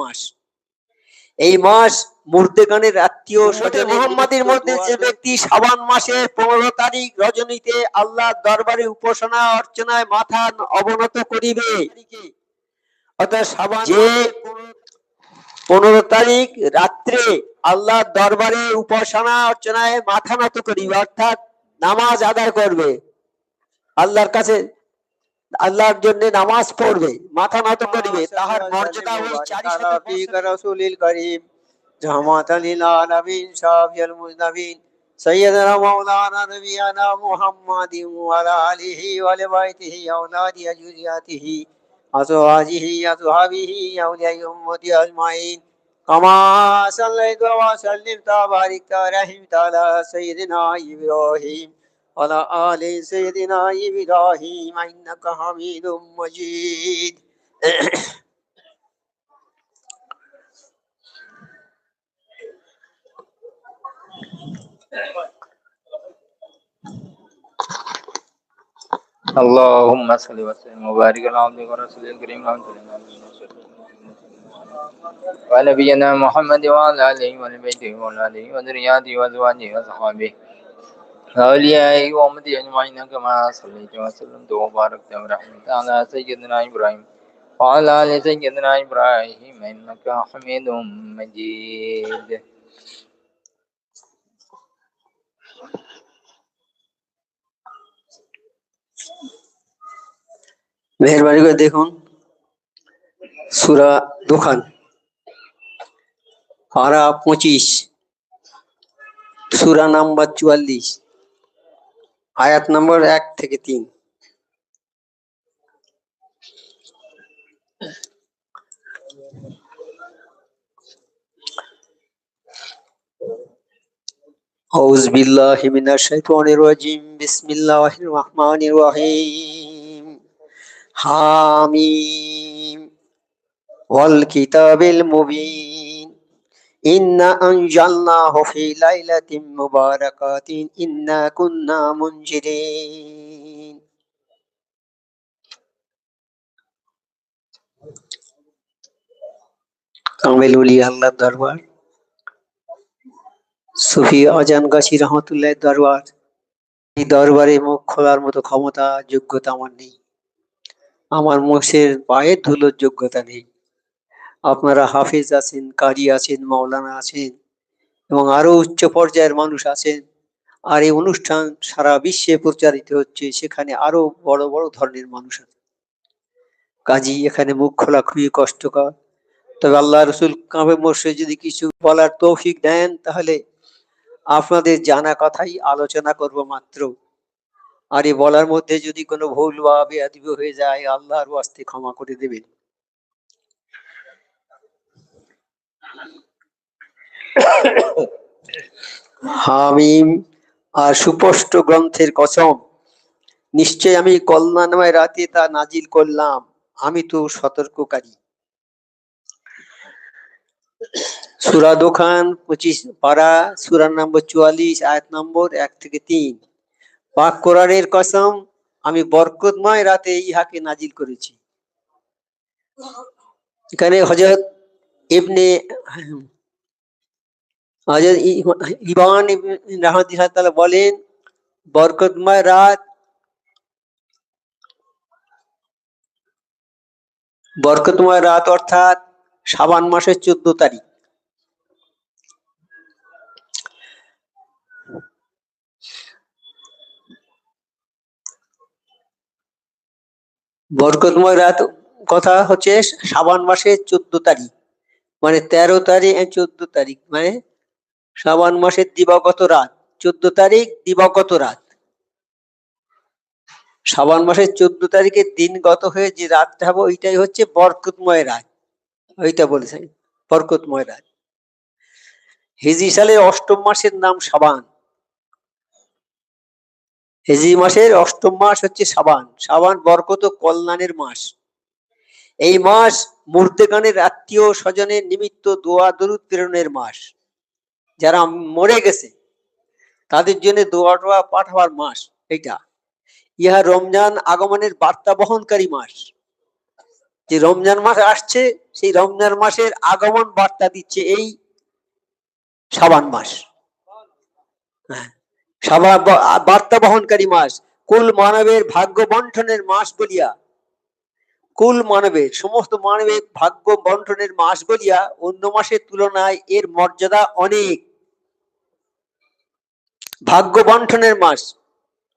মাস। এই মাস মুর্দেগানের আত্মীয় স্বজন মোহাম্মদের মধ্যে যে ব্যক্তি শাবান মাসের পনেরো তারিখ রজনীতে আল্লাহ দরবারে উপাসনা অর্চনায় মাথা অবনত করিবে। অর্থাৎ শাবান যে পনেরো তারিখ রাত্রে আল্লাহ দরবারে উপাসনা অর্চনায় মাথা নত করিবে অর্থাৎ নামাজ আদায় করবে। আল্লাহর কাছে আল্লাহর জন্য নামাজ পড়বে মাথা নত করিবে তাহার মর্যাদা ওই চারি শত فيك رسول الكريم رحمة للعالمين شافي المذنبين سيدنا مولانا نبينا محمد وعلى آله ولبيته أولاد ذريته أزواجه أصحابه أولياء أمتي أجمعين كما صليت وسلمت وباركت ورحمت على سيدنا إبراهيم وعلى آل سيدنا إبراهيم إنك حميد مجيد. اللهم صل وسلم وبارك على عبدك ورسولك الكريم. ونبينا محمد وعلى آله وبيته واولاده وذرياته وأزواجه وصحبه وأوليائه وأمته أجمعين كما صليت وسلمت وباركت ورحمت على سيدنا إبراهيم وعلى آل سيدنا إبراهيم إنك حميد مجيد মেহরবানি করে দেখুন সুরা দোকান পারা পঁচিশ সুরা নাম্বার চুয়াল্লিশ আয়াত নম্বর এক থেকে তিন أعوذ بالله من الشيطان الرجيم بسم الله الرحمن الرحيم حاميم والكتاب المبين ইন্না আনজালনাহু ফি লাইলাতিন মুবারাকাতিন ইন্না কুন্না মুনজিরিন কামেল ওলি আল্লাহ দরবার, সুফি আজান গাছি রহমতুল্লাহ দরবার, এই দরবারে মুখ খোলার মতো ক্ষমতা, যোগ্যতা আমার নেই। আমার মুখের পায়ের ধুলোর যোগ্যতা নেই। আপনারা হাফিজ আছেন, কারি আছেন, মাওলানা আছেন এবং আরও উচ্চ পর্যায়ের মানুষ আছেন। আর এই অনুষ্ঠান সারা বিশ্বে প্রচারিত হচ্ছে, সেখানে আরও বড় বড় ধরনের মানুষ আছে। কাজী, এখানে মুখ খোলা খুবই কষ্টকর। তবে আল্লাহ রসুল কাবে মোর্শে যদি কিছু বলার তৌফিক দেন, তাহলে আপনাদের জানা কথাই আলোচনা করব মাত্র। আর এই বলার মধ্যে যদি কোনো ভুল বা বেয়াদিব হয়ে যায়, আল্লাহর ওয়াস্তে ক্ষমা করে দেবেন। হামিম, আর সুস্পষ্ট গ্রন্থের কসম, নিশ্চয় আমি কল্যাণময় রাতে তা নাজিল করলাম। আমি তো সতর্ককারী। সুরা দোকান পঁচিশ পারা সুরা নম্বর চুয়াল্লিশ, আয়াত নম্বর এক থেকে তিন। পাক কোরআনের কসম, আমি বরকতময় রাতে ইহাকে নাজিল করেছি। এখানে হজরত ইবনে হজরত ই- ইবান রহমতুল্লাহ বলেন, বরকতময় রাত বরকতময় রাত অর্থাৎ সাবান মাসের চোদ্দ তারিখ। বরকতময় রাত কথা হচ্ছে সাবান মাসের চোদ্দ তারিখ মানে তেরো তারিখ, চোদ্দ তারিখ মানে শাবান মাসের দিবাগত রাত, চোদ্দ তারিখ দিবাগত রাত। শাবান মাসের চোদ্দ তারিখের দিন গত হয়ে যে রাতটা হবে ওইটাই হচ্ছে বরকতময় রাত। ওইটা বলেছেন, বরকতময় রাত। হিজি সালের অষ্টম মাসের নাম সাবান হিজি মাসের অষ্টম মাস হচ্ছে সাবান সাবান বরকত কল্যাণের মাস। এই মাস মুর্দেগানের আত্মীয় স্বজনের নিমিত্ত দোয়া দরুদ প্রেরণের মাস। যারা মরে গেছে তাদের জন্য দোয়া টোয়া পাঠাবার মাস এইটা। ইহা রমজান আগমনের বার্তা বহনকারী মাস। যে রমজান মাস আসছে সেই রমজান মাসের আগমন বার্তা দিচ্ছে এই সাবান মাস। হ্যাঁ, সাবা- বার্তা বহনকারী মাস। কুল মানবের ভাগ্য বন্টনের মাস বলিয়া কুল মানবের সমস্ত মানবের ভাগ্য বন্টনের মাস বলিয়া অন্য মাসের তুলনায় এর মর্যাদা অনেক। ভাগ্য বন্টনের মাস।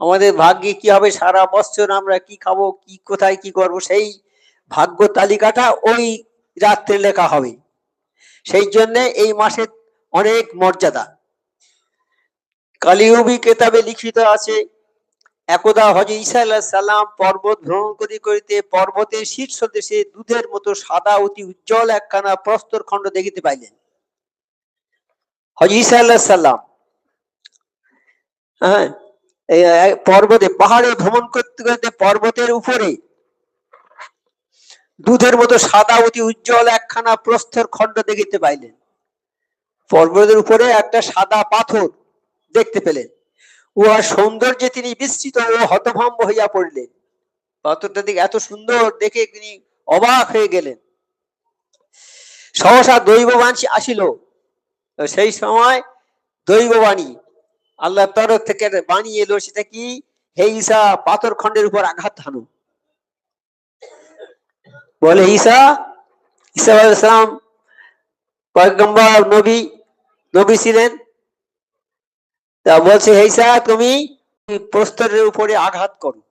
আমাদের ভাগ্যে কি হবে সারা বছর? আমরা কি খাব? কি কোথায় কি করব? সেই ভাগ্য তালিকাটা ওই রাত্রে লেখা হবে। সেই জন্য এই মাসের অনেক মর্যাদা। কালিউবি কেতাবে লিখিত আছে, একদা হজ ঈসা সাল্লাম পর্বত ভ্রমণ করি করিতে পর্বতের শীর্ষ দেশে দুধের মতো সাদা অতি উজ্জ্বল একখানা প্রস্তর খণ্ড দেখিতে পাইলেন। হজ ঈসা সাল্লাম হ্যাঁ? পর্বতে, পাহাড়ে ভ্রমণ করতে করতে পর্বতের উপরে দুধের মতো সাদা, অতি উজ্জ্বল একখানা প্রস্তর খণ্ড দেখিতে পাইলেন। পর্বতের উপরে একটা সাদা পাথর দেখতে পেলেন। উহার সৌন্দর্যে তিনি বিস্তৃত ও হতভম্ব হইয়া পড়লেন। পাথরটা দিকে এত সুন্দর দেখে তিনি অবাক হয়ে গেলেন। সহসা দৈববাণী আসিল। সেই সময় দৈববাণী আল্লাহ তরফ থেকে বানিয়ে এলো সেটা কি? হে ঈসা, পাথর খণ্ডের উপর আঘাত হানো। বলে, ঈসা ঈসা আলাইসালাম পয়গম্বর, নবী নবী ছিলেন। তা বলছে, হে ঈসা, তুমি প্রস্তরের উপরে আঘাত করো।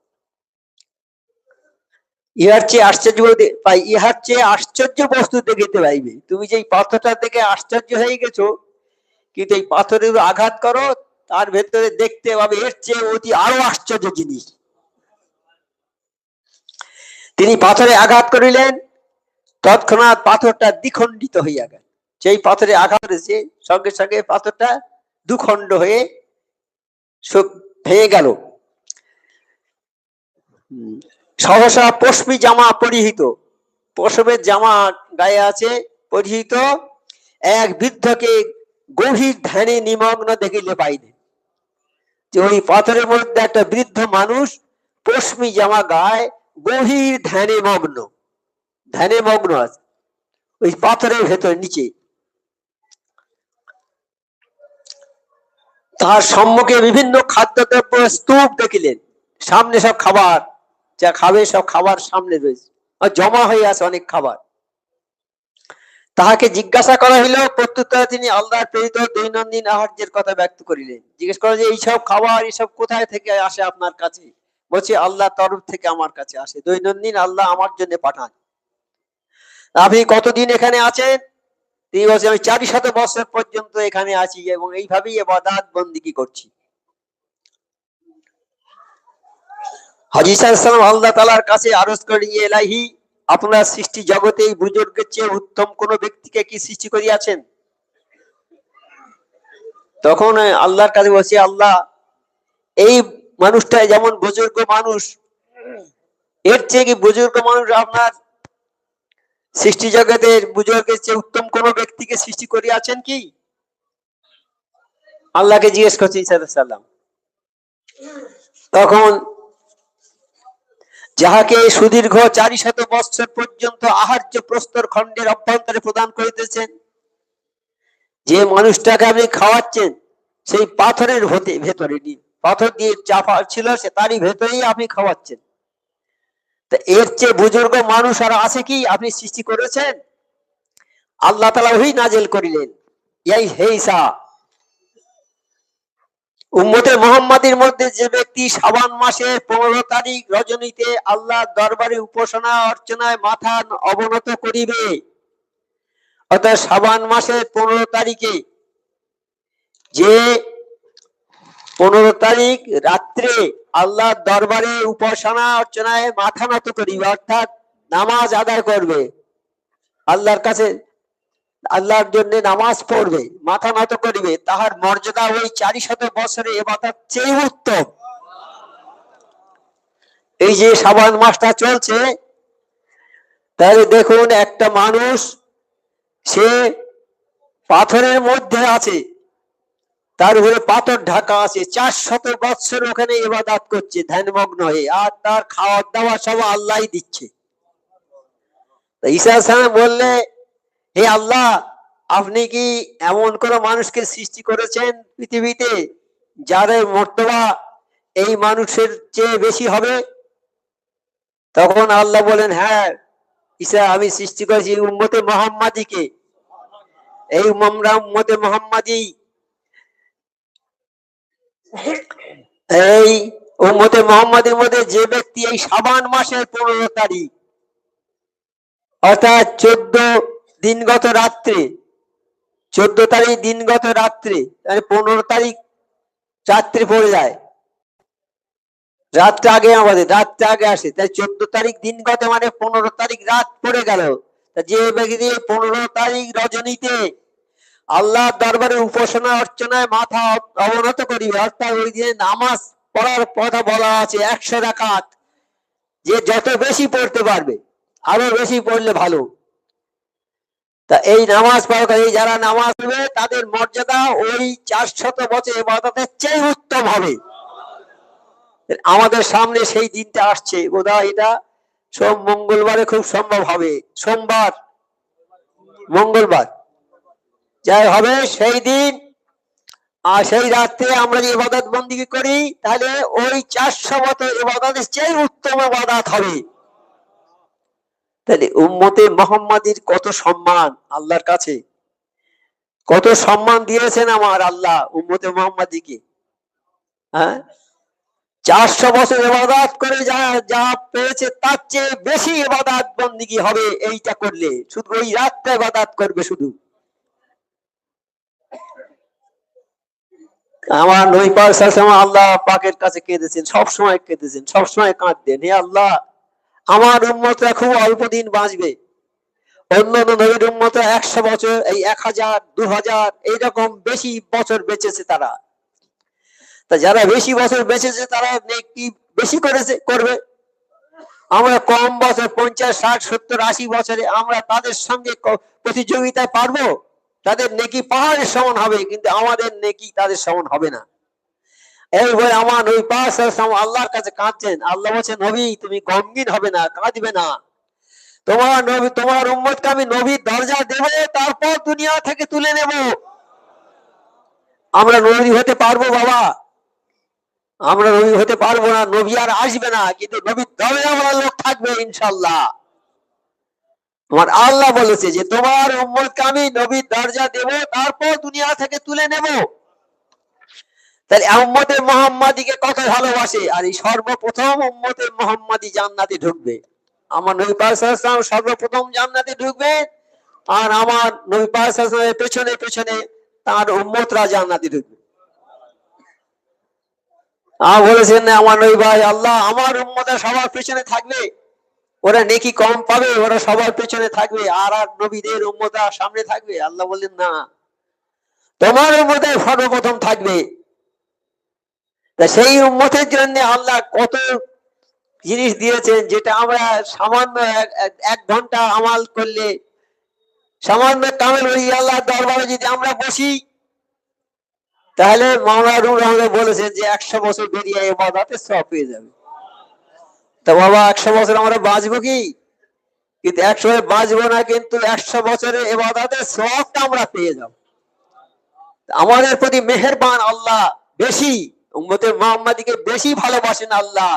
ইহার চেয়ে আশ্চর্য পাই ইহার চেয়ে আশ্চর্য বস্তু দেখিতে পাইবে। তুমি যে পাথরটা দেখে আশ্চর্য হয়ে গেছো, কিন্তু এই পাথরের আঘাত করো তার ভেতরে দেখতে পাবে, এর চেয়ে অতি আরও আশ্চর্য জিনিস। তিনি পাথরে আঘাত করিলেন, তৎক্ষণাৎ পাথরটা দ্বিখণ্ডিত হইয়া গেল। সেই পাথরে আঘাত করেছে, সঙ্গে সঙ্গে পাথরটা দুখণ্ড হয়ে ভেঙে গেল। সহসা পশমি জামা পরিহিত। পশমের জামা গায়ে আছে, পরিহিত। এক বৃদ্ধকে গভীর ধ্যানে নিমগ্ন দেখিলে পাইলে যে ওই পাথরের মধ্যে একটা বৃদ্ধ মানুষ পশমি জামা গায়ে গভীর ধ্যানে মগ্ন ধ্যানে মগ্ন আছে, ওই পাথরের ভেতর নিচে। তার সম্মুখে বিভিন্ন খাদ্যদ্রব্য স্তূপ দেখিলেন, সামনে সব খাবার, যা খাবে সব খাবার সামনে রয়েছে জমা হয়ে আছে অনেক খাবার। তাহাকে জিজ্ঞাসা করা হইল, প্রত্যুত্তরে তিনি আল্লাহর প্রেরিত দৈনন্দিন আহার্যের কথা ব্যক্ত করিলেন। জিজ্ঞেস করা যে এইসব খাবার, এইসব কোথায় থেকে আসে আপনার কাছে? বলছে, আল্লাহ তরফ থেকে আমার কাছে আসে। দৈনন্দিন আল্লাহ আমার জন্য পাঠান। আপনি কতদিন এখানে আছেন? তিনি বলছেন, আমি চারি শত বছর পর্যন্ত এখানে আছি এবং এইভাবেই এবাদাত বন্দিগি করছি। হাজি সাল্লাম আল্লাহ তালার কাছে আরজ করি এলাহি আপনার সৃষ্টি জগতে এই বুজুর্গের চেয়ে উত্তম কোন ব্যক্তিকে কি সৃষ্টি করিয়াছেন? তখন আল্লাহর কাছে বলছি, আল্লাহ, এই মানুষটা যেমন বুজুর্গ মানুষ, এর চেয়ে কি বুজুর্গ মানুষ আপনার সৃষ্টি জগতের বুজুর্গের চেয়ে উত্তম কোন ব্যক্তিকে সৃষ্টি করিয়াছেন কি? আল্লাহকে জিজ্ঞেস করছে ইসা সাল্লাম তখন যাহাকে সুদীর্ঘ চারি শত বৎসর পর্যন্ত আহার্য প্রস্তর খণ্ডের অভ্যন্তরে প্রদান করিতেছেন, যে মানুষটাকে আপনি খাওয়াচ্ছেন, সেই পাথরের হতে ভেতরে পাথর দিয়ে চাপা ছিল সে তারই ভেতরেই আপনি খাওয়াচ্ছেন। তা এর চেয়ে বুজুর্গ মানুষ আর আছে কি আপনি সৃষ্টি করেছেন? আল্লাহ তালা ওই নাজেল করিলেন এই হেইসা। উম্মতে মোহাম্মদের মধ্যে যে ব্যক্তি শাবান মাসের পনেরো তারিখ রজনীতে আল্লাহ দরবারে উপাসনা অর্চনায় মাথা অবনত করিবে, অর্থাৎ শাবান মাসের পনেরো তারিখে, যে পনেরো তারিখ রাত্রে আল্লাহ দরবারে উপাসনা অর্চনায় মাথা নত করিবে, অর্থাৎ নামাজ আদায় করবে, আল্লাহর কাছে আল্লাহর জন্য নামাজ পড়বে, মাথা নত করিবে, তাহার মর্যাদা ওই চারি শত বছরে এবার চেয়ে উত্তম। এই যে সাবান মাসটা চলছে, তাহলে দেখুন একটা মানুষ, সে পাথরের মধ্যে আছে, তার উপরে পাথর ঢাকা আছে, চার শত বৎসর ওখানে এবাদাত করছে, ধ্যানমগ্ন হয়ে, আর তার খাওয়ার দাওয়া সব আল্লাহ দিচ্ছে। ঈসা বললে হে আল্লাহ, আপনি কি এমন কোন মানুষকে সৃষ্টি করেছেন পৃথিবীতে যাদের মর্তবা এই মানুষের চেয়ে বেশি হবে? তখন আল্লাহ বলেন হ্যাঁ ঈসা, আমি সৃষ্টি করেছি উম্মতে মোহাম্মদীকে। এই উম্মরা উম্মতে মোহাম্মদী। এই উম্মতে মোহাম্মদের মধ্যে যে ব্যক্তি এই সাবান মাসের পনেরো তারিখ, অর্থাৎ চোদ্দ দিনগত রাত্রে, চোদ্দ তারিখ দিনগত রাত্রে মানে পনেরো তারিখ রাত্রে পড়ে যায়। রাতটা আগে আমাদের রাতটা আগে আসে। তাই চোদ্দ তারিখ দিনগত মানে পনেরো তারিখ রাত পড়ে গেল। যে ব্যক্তি পনেরো তারিখ রজনীতে আল্লাহ দরবারে উপাসনা অর্চনায় মাথা অবনত করিবে, অর্থাৎ ওই দিনে নামাজ পড়ার কথা বলা আছে একশো রাকাত, যে যত বেশি পড়তে পারবে, আরও বেশি পড়লে ভালো। তা এই নামাজ পড়া এই যারা নামাজ পড়বে, তাদের মর্যাদা ওই চারশত বছর এবাদতের চেয়ে উত্তম হবে। আমাদের সামনে সেই দিনটা আসছে। বোধহয় এটা সোম মঙ্গলবারে খুব সম্ভব হবে। সোমবার, মঙ্গলবার। যাই হবে, সেই দিন, আর সেই রাত্রে আমরা যে ইবাদত বন্দিকে করি, তাহলে ওই চারশো মতো ইবাদতের চেয়ে উত্তম ইবাদত হবে। তাহলে উম্মতে মোহাম্মদীর কত সম্মান আল্লাহর কাছে? কত সম্মান দিয়েছেন আমার আল্লাহ উম্মতে মোহাম্মদীকে। হ্যাঁ? চারশো বছর এবাদাত করে যা যা পেয়েছে তার চেয়ে বেশি এবাদাত বন্দিগি হবে এইটা করলে। শুধু ওই রাতটা এবাদাত করবে শুধু। আমার সালসালাম আল্লাহ পাকের কাছে কেঁদেছেন, সবসময় কেঁদেছেন, সবসময় কাঁদতেন। হে আল্লাহ আমার উন্মতরা খুব অল্প দিন বাঁচবে। অন্য অন্য নবীর উন্মতরা একশো বছর, এই এক হাজার, দু হাজার, এইরকম বেশি বছর বেঁচেছে তারা। তা যারা বেশি বছর বেঁচেছে, তারা নেকি বেশি করেছে, করবে। আমরা কম বছর, পঞ্চাশ, ষাট, সত্তর, আশি বছরে আমরা তাদের সঙ্গে ক- প্রতিযোগিতায় পারব? তাদের নেকি পাহাড়ের সমান হবে, কিন্তু আমাদের নেকি তাদের সমান হবে না। এই বলে আমার ওই পাশ আল্লাহর কাছে কাঁদছেন। আল্লাহ বলছেন, নবী, তুমি গমগিন হবে না, কাঁদবে না। তোমার নবী, তোমার উম্মতকে আমি নবীর দরজা দেব, তারপর দুনিয়া থেকে তুলে নেব। আমরা নবী হতে পারব, বাবা। আমরা নবী হতে পারব না, নবী আর আসবে না, কিন্তু নবীর দরজা বলা লোক থাকবে ইনশাল্লাহ তোমার আল্লাহ বলেছে যে, তোমার উম্মতকে আমি নবীর দরজা দেব, তারপর দুনিয়া থেকে তুলে নেব। তাহলে উম্মতে মোহাম্মদীকে কত ভালোবাসে? আর এই সর্বপ্রথম উম্মতে মোহাম্মদী জান্নাতে ঢুকবে। আমার নবী সর্বপ্রথম জান্নাতে ঢুকবে আর আমার নবী পেছনে পেছনে তার উম্মতরা জান্নাতে ঢুকবে। বলেছেন, আমার নবী ভাই, আল্লাহ আমার উম্মতা সবার পেছনে থাকবে। ওরা নেকি কম পাবে, ওরা সবার পেছনে থাকবে। আর আর নবীদের উম্মতা সামনে থাকবে? আল্লাহ বললেন, না। তোমার উম্মতে সর্বপ্রথম থাকবে তা সেই উম্মতের জন্য আল্লাহ কত জিনিস দিয়েছেন যেটা আমরা সামান্য এক- ঘণ্টা আমাল করলে, সামান্য কামেল ওই আল্লাহ দরবারে যদি আমরা বসি, তাহলে মাওলানা রুল রহমান বলেছেন যে একশো বছর বেরিয়ে এবাদাতে সব পেয়ে যাবে। তো বাবা, একশো বছর আমরা বাঁচবো কি? কিন্তু একশো বাঁচবো না, কিন্তু একশো বছরের এবাদাতের সবটা আমরা পেয়ে যাব। আমাদের প্রতি মেহেরবান আল্লাহ বেশি। উম্মতে মোহাম্মদীকে বেশি ভালোবাসেন আল্লাহ।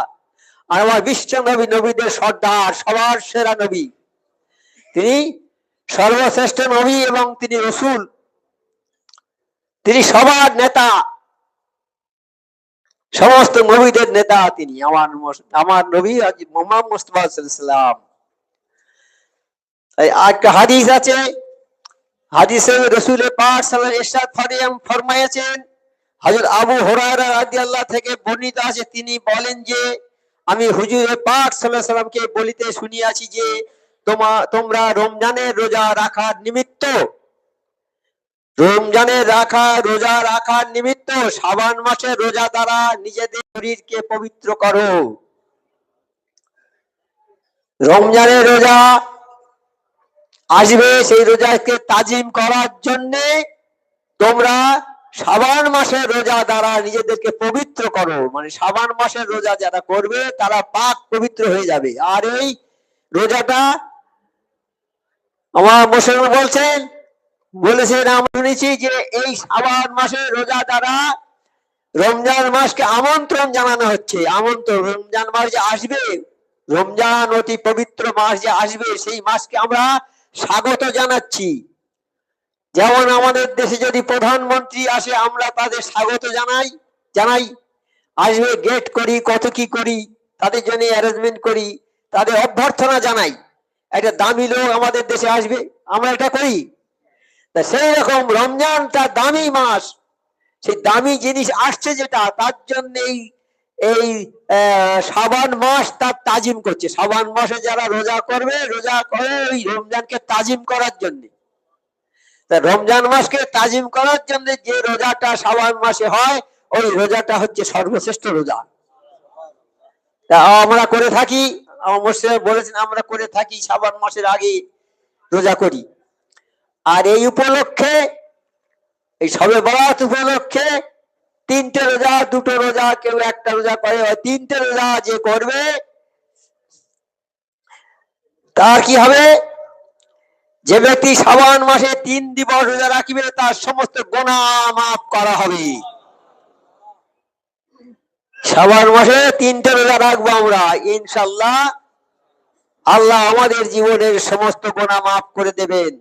আর আমার বিশ্ব নবী নবীদের সর্দার, সবার সেরা নবী। তিনি সর্বশ্রেষ্ঠ নবী এবং তিনি রসুল। তিনি সবার নেতা। সমস্ত নবীদের নেতা তিনি। আমার আমার নবী মোহাম্মদ মুস্তফা সাল্লাম একটা হাদিস আছে। হাদিসে রসুলের সাল্লাল্লাহু ইরশাদ ফরিয়াম ফরমাইয়াছেন হযরত আবু হুরায়রা থেকে বর্ণিত আছে, তিনি বলেন যে, আমি হুজুরের পাক আলাইহি সাল্লামকে বলিতে শুনিয়াছি যে, তোমা, তোমরা রমজানের রোজা রাখার নিমিত্ত, রমজানের রাখা, রোজা রাখার নিমিত্ত সাবান মাসের রোজা দ্বারা নিজেদের শরীরকে পবিত্র করো। রমজানের রোজা আসবে, সেই রোজাকে তাজিম করার জন্যে তোমরা সাবান মাসের রোজা দ্বারা নিজেদেরকে পবিত্র করো। মানে সাবান মাসের রোজা যারা করবে, তারা পাক পবিত্র হয়ে যাবে। আর এই রোজাটা আমার মুসলমান বলছেন, বলেছেন আমরা শুনেছি যে এই সাবান মাসের রোজা দ্বারা রমজান মাসকে আমন্ত্রণ জানানো হচ্ছে। আমন্ত্রণ, রমজান মাস যে আসবে, রমজান অতি পবিত্র মাস যে আসবে, সেই মাসকে আমরা স্বাগত জানাচ্ছি। যেমন আমাদের দেশে যদি প্রধানমন্ত্রী আসে, আমরা তাদের স্বাগত জানাই জানাই। আসবে গেট করি, কত কি করি, তাদের জন্য অ্যারেঞ্জমেন্ট করি, তাদের অভ্যর্থনা জানাই। একটা দামি লোক আমাদের দেশে আসবে, আমরা এটা করি। তা সেই রকম রমজানটা দামি মাস। সেই দামি জিনিস আসছে যেটা, তার জন্য এই এই শাবান মাস তার তাজিম করছে। সাবান মাসে যারা রোজা করবে, রোজা করে ওই রমজানকে তাজিম করার জন্য। তা রমজান মাসকে তাজিম করার জন্য যে রোজাটা শাবান মাসে হয়, ওই রোজাটা হচ্ছে সর্বশ্রেষ্ঠ রোজা। তা আমরা করে থাকি বলেছেন, আমরা করে থাকি শাবান মাসের আগে রোজা করি। আর এই উপলক্ষে, এই সবে বরাত উপলক্ষে তিনটে রোজা, দুটো রোজা, কেউ একটা রোজা করে তিনটে রোজা যে করবে, তার কি হবে? যে ব্যক্তি শ্রাবণ মাসে তিন দিবস রোজা রাখিবে, তার সমস্ত গোনা মাফ করা হবে। শ্রাবণ মাসে তিনটে রোজা রাখব আমরা। ইনশাল্লাহ আল্লাহ আমাদের জীবনের সমস্ত গোনা মাফ করে দেবেন।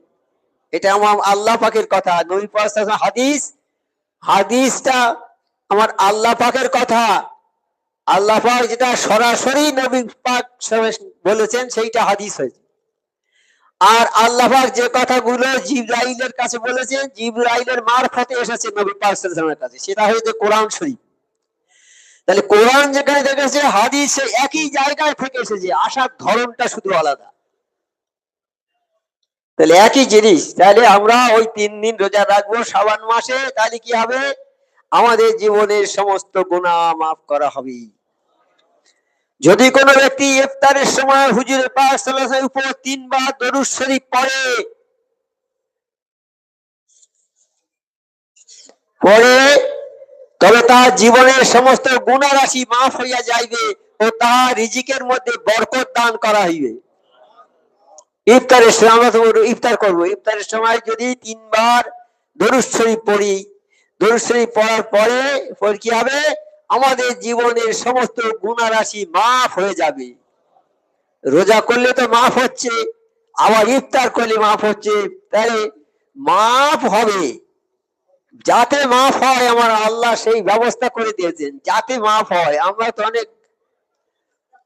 এটা আমার আল্লাহ পাকের কথা। নবী হাদিস, হাদিসটা আমার আল্লাহ পাকের কথা। আল্লাহ পাক যেটা সরাসরি নবী পাক বলেছেন, সেইটা হাদিস হয়েছে। আর আল্লাহবাক যে কথাগুলো জিব্রাইলের কাছে বলেছেন, জিব্রাইলের মারফতে এসেছে নবী ওয়াসাল্লামের কাছে। সেটা হয়েছে কোরআন শরীফ। তাহলে কোরআন যেখানে দেখেছে, হাদিস সে একই জায়গায় থেকে এসেছে আসার ধরনটা শুধু আলাদা। তাহলে একই জিনিস, তাহলে আমরা ওই তিন দিন রোজা রাখব শ্রাবণ মাসে, তাহলে কি হবে? আমাদের জীবনের সমস্ত গুণা মাফ করা হবে। যদি কোনো ব্যক্তি ইফতারের সময় হুজুরের পাক উপর তিনবার দরুদ শরীফ পড়ে। পড়ে, তবে তার জীবনের সমস্ত গুণারাশি মাফ হইয়া যাইবে ও তাহার রিজিকের মধ্যে বরকত দান করা হইবে। ইফতারের সময় ইফতার করব। ইফতারের সময় যদি তিনবার দরুদ শরীফ পড়ি, দরুদ শরীফ পড়ার পরে কি হবে? আমাদের জীবনের সমস্ত গুণা রাশি মাফ হয়ে যাবে। রোজা করলে তো মাফ হচ্ছে, আবার ইফতার করলে মাফ হচ্ছে। তাহলে মাফ হবে। যাতে মাফ হয়, আমার আল্লাহ সেই ব্যবস্থা করে দিয়েছেন। যাতে মাফ হয়, আমরা তো অনেক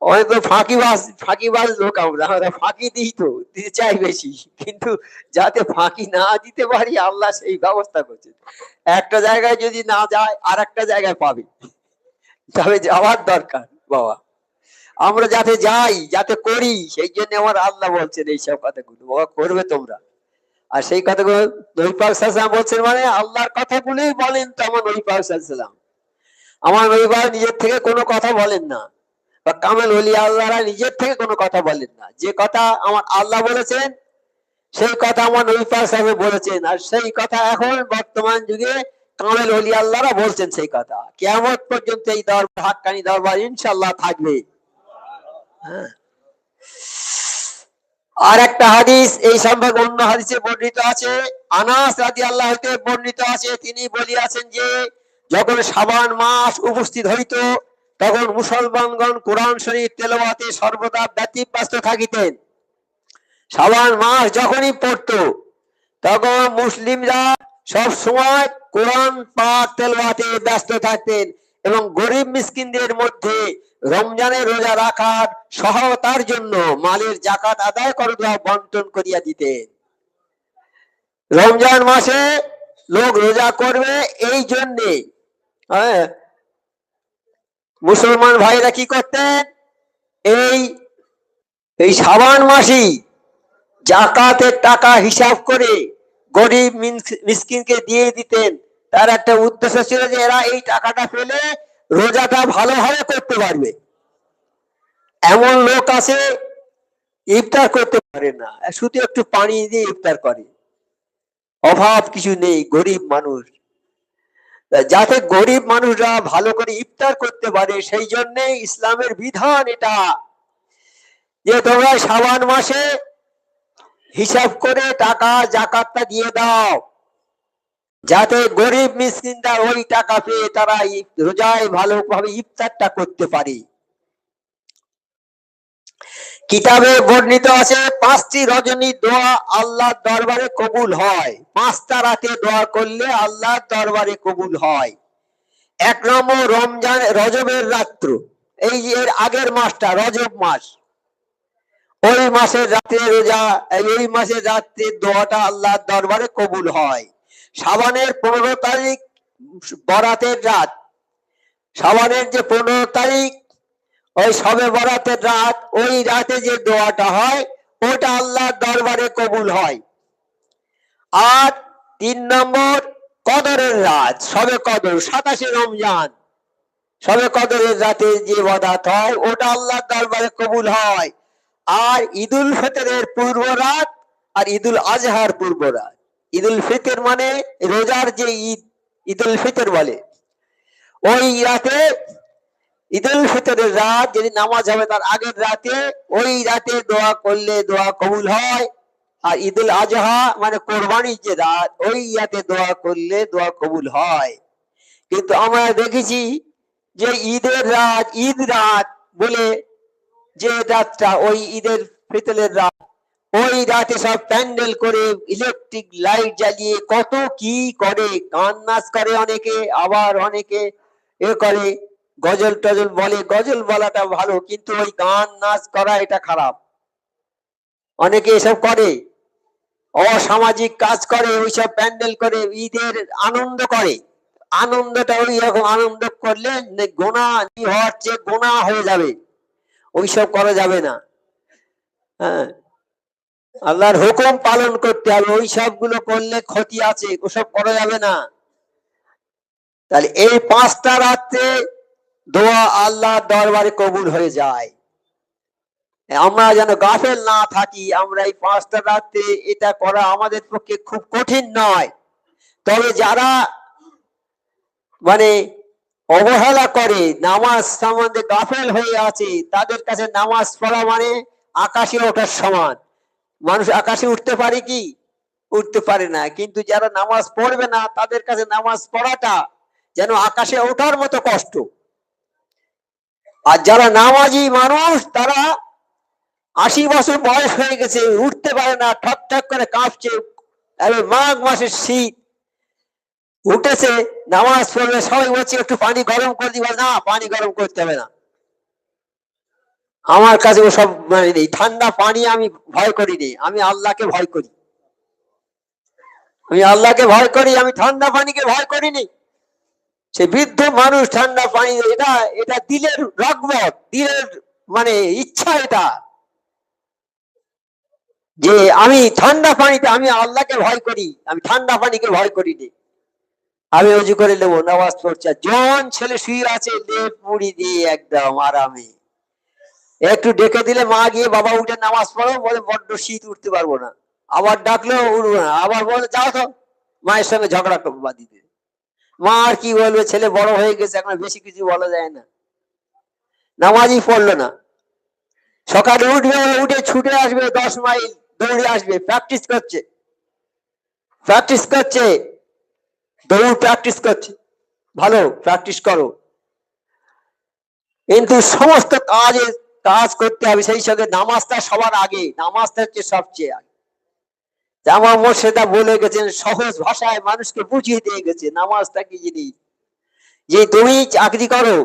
অনেক ফাঁকিবাজ ফাঁকিবাজ লোক আমরা। আমরা ফাঁকি দিই তো, দিতে চাই বেশি। কিন্তু যাতে ফাঁকি না দিতে পারি, আল্লাহ সেই ব্যবস্থা করছেন। একটা জায়গায় যদি না যায় আর একটা জায়গায় পাবে। তবে যাওয়ার দরকার, বাবা। আমরা যাতে যাই, যাতে করি, সেই জন্য আমার আল্লাহ বলছেন এইসব কথাগুলো। বাবা, করবে তোমরা। আর সেই কথাগুলো নবী পাক সাল্লাম বলছেন মানে আল্লাহর কথাগুলোই বলেন তো আমার নবী পাক সাল্লাম আমার নবী পাক নিজের থেকে কোনো কথা বলেন না। বা কামেল অলি আল্লাহরা নিজের থেকে কোনো কথা বলেন না। যে কথা আমার আল্লাহ বলেছেন, সেই কথা আমার নবী সাহেব বলেছেন। আর সেই কথা এখন বর্তমান যুগে কামেল অলি আল্লাহরা বলছেন সেই কথা। কেমন পর্যন্ত এই দরবার, হাক্কানি দরবার ইনশাল্লাহ থাকবে। হ্যাঁ। আর একটা হাদিস, এই সম্পর্কে অন্য হাদিসে বর্ণিত আছে। আনাস রাদি আল্লাহ হতে বর্ণিত আছে, তিনি বলিয়াছেন যে, যখন সাবান মাস উপস্থিত হইত, তখন মুসলমানগণ কোরআন শরীফ তেলাওয়াতে সর্বদা ব্যতিব্যস্ত থাকিতেন। সাবান মাস যখনই পড়তো, তখন মুসলিমরা সব সময় কোরআন পাক তেলাওয়াতে ব্যস্ত থাকতেন এবং গরিব মিসকিনদের মধ্যে রমজানের রোজা রাখার সহায়তার জন্য মালের জাকাত আদায় করবা বন্টন করিয়া দিতেন। রমজান মাসে লোক রোজা করবে এই জন্যে। হ্যাঁ? মুসলমান ভাইরা কি করতেন? এই এই সাবান মাসি জাকাতের টাকা হিসাব করে গরিব মিসকিনকে দিয়ে দিতেন। তার একটা উদ্দেশ্য ছিল যে এরা এই টাকাটা পেলে রোজাটা ভালোভাবে করতে পারবে। এমন লোক আছে, ইফতার করতে পারে না। শুধু একটু পানি দিয়ে ইফতার করে। অভাব কিছু নেই, গরিব মানুষ। যাতে গরিব মানুষরা ভালো করে ইফতার করতে পারে, সেই জন্য ইসলামের বিধান এটা। যে তোমরা সাবান মাসে হিসাব করে টাকা, জাকাতটা দিয়ে দাও। যাতে গরিব মিসকিনরা ওই টাকা পেয়ে তারা রোজায় ভালোভাবে ইফতারটা করতে পারে। কিতাবে বর্ণিত আছে, পাঁচটি রজনী দোয়া আল্লাহর দরবারে কবুল হয়। পাঁচটা রাতে দোয়া করলে আল্লাহর দরবারে কবুল হয়। এক নম্বর রমজান, রজবের রাত্র। এই এর আগের মাসটা, রজব মাস। ওই মাসের রাতে রোজা, এই মাসের রাত্রে দোয়াটা আল্লাহর দরবারে কবুল হয়। সাবানের পনেরো তারিখ, বরাতের রাত। সাবানের যে পনেরো তারিখ, ওই সবে বরাতের রাত, ওই রাতে যে দোয়াটা হয়, ওটা আল্লাহর দরবারে কবুল হয়। আর তিন নম্বর, কদরের রাত, সবে কদর, সাতাশে রমজান। সবে কদরের রাতে যে বাদাত হয়, ওটা আল্লাহর দরবারে কবুল হয়। আর ঈদুল ফিতরের পূর্ব রাত আর ঈদুল আজহার পূর্ব রাত। ঈদুল ফিতর মানে রোজার যে ঈদ, ঈদুল ফিতর বলে। ওই রাতে, ঈদুল ফিতরের রাত যদি নামাজ হবে, তার আগের রাতে, ওই রাতে দোয়া করলে দোয়া কবুল হয়। আর ঈদুল আজহা মানে কোরবানির যে রাত, ওই রাতে দোয়া করলে দোয়া কবুল হয়। কিন্তু আমরা দেখেছি যে ঈদের রাত, ঈদ রাত বলে যে রাতটা, ওই ঈদের ফিতরের রাত ওই রাতে সব প্যান্ডেল করে ইলেকট্রিক লাইট জ্বালিয়ে কত কি করে গান নাচ করে অনেকে, আবার অনেকে এ করে, গজল টজল বলে, গজল বলাটা ভালো, কিন্তু ওই গান নাচ করা এটা খারাপ। অনেকে এসব করে, অসামাজিক কাজ করে, ওইসব প্যান্ডেল করে, ঈদের আনন্দ করে। আনন্দটা ওই রকম আনন্দ করলে গোনা হওয়ার চেয়ে গোনা হয়ে যাবে। ওইসব করা যাবে না। হ্যাঁ। আল্লাহর হুকুম পালন করতে হবে, ওই সবগুলো করলে ক্ষতি আছে, ওসব করা যাবে না। তাহলে এই পাঁচটা রাত্রে দোয়া আল্লাহর দরবারে কবুল হয়ে যায়। আমরা যেন গাফেল না থাকি, আমরা এই পাঁচটা রাত্রে এটা করা আমাদের পক্ষে খুব কঠিন নয়। তবে যারা মানে অবহেলা করে, নামাজ সম্বন্ধে গাফেল হয়ে আছে, তাদের কাছে নামাজ পড়া মানে আকাশে ওঠার সমান। মানুষ আকাশে উঠতে পারে কি? উঠতে পারে না। কিন্তু যারা নামাজ পড়বে না, তাদের কাছে নামাজ পড়াটা যেন আকাশে ওঠার মতো কষ্ট। আর যারা নামাজি মানুষ, তারা আশি বছর বয়স হয়ে গেছে, উঠতে পারে না, ঠক ঠক করে কাঁপছে মাঘ মাসের শীত। উঠেছে, নামাজ পড়লে সবাই বলছে, একটু পানি গরম করে দিবা। না, পানি গরম করতে হবে না। আমার কাছে সব মানে নেই ঠান্ডা পানি আমি ভয় করি নি আমি আল্লাহকে ভয় করি। আমি আল্লাহকে ভয় করি, আমি ঠান্ডা পানিকে ভয় করিনি। সে বৃদ্ধ মানুষ ঠান্ডা পানি, এটা এটা দিলের রগবত, দিলের মানে ইচ্ছা এটা। যে আমি ঠান্ডা পানিতে, আমি আল্লাহকে ভয় করি, আমি ঠান্ডা পানিকে ভয় করি নি আমি অজু করে নেব, নামাজ পড়ছে জন ছেলে শুয়ে আছে, লেপ মুড়ি দিয়ে একদম আরামে। একটু ডেকে দিলে মা গিয়ে বাবা উঠে নামাজ পড়ো, বলে, বড্ড শীত, উঠতে পারব না। আবার ডাকলেও উঠবো না আবার বলে, যাও তো। মায়ের সঙ্গে ঝগড়া করব বাদিতে মা আর কি বলবে? ছেলে বড় হয়ে গেছে, এখন বেশি কিছু বলা যায় না। নামাজই পড়ল না। সকালে উঠবে, উঠে ছুটে আসবে, দশ মাইল দৌড়ে আসবে। প্র্যাকটিস করছে। প্র্যাকটিস করছে। দৌড় প্র্যাকটিস করছে। ভালো, প্র্যাকটিস করো। কিন্তু সমস্ত কাজে কাজ করতে হবে, সেই সঙ্গে নামাজটা সবার আগে নামাজটা হচ্ছে সবচেয়ে আগে। আমার মোর্শেদা বলে গেছেন, সহজ ভাষায় মানুষকে বুঝিয়ে দিয়ে গেছে, নামাজটা কি জিনিস? যে তুমি চাকরি করো,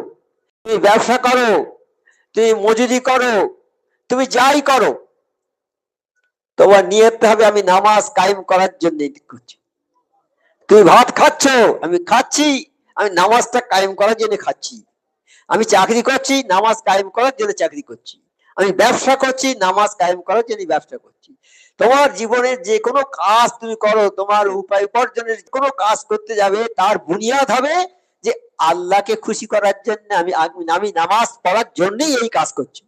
তুমি ব্যবসা করো, তুমি মজুরি করো, তুমি যাই করো, তোমার নিয়ত হবে আমি নামাজ কায়েম করার জন্য করছি। তুমি ভাত খাচ্ছ, আমি খাচ্ছি, আমি নামাজটা কায়েম করার জন্য খাচ্ছি। আমি চাকরি করছি, নামাজ কায়েম করার জন্য চাকরি করছি। আমি ব্যবসা করছি, নামাজ কায়েম করার জন্য ব্যবসা করছি। তোমার জীবনের যে কোনো কাজ তুমি করো, তোমার উপায় উপার্জনের কোনো কাজ করতে যাবে, তার বুনিয়াদ হবে যে আল্লাহকে খুশি করার জন্য আমি আমি নামাজ পড়ার জন্যই এই কাজ করছি।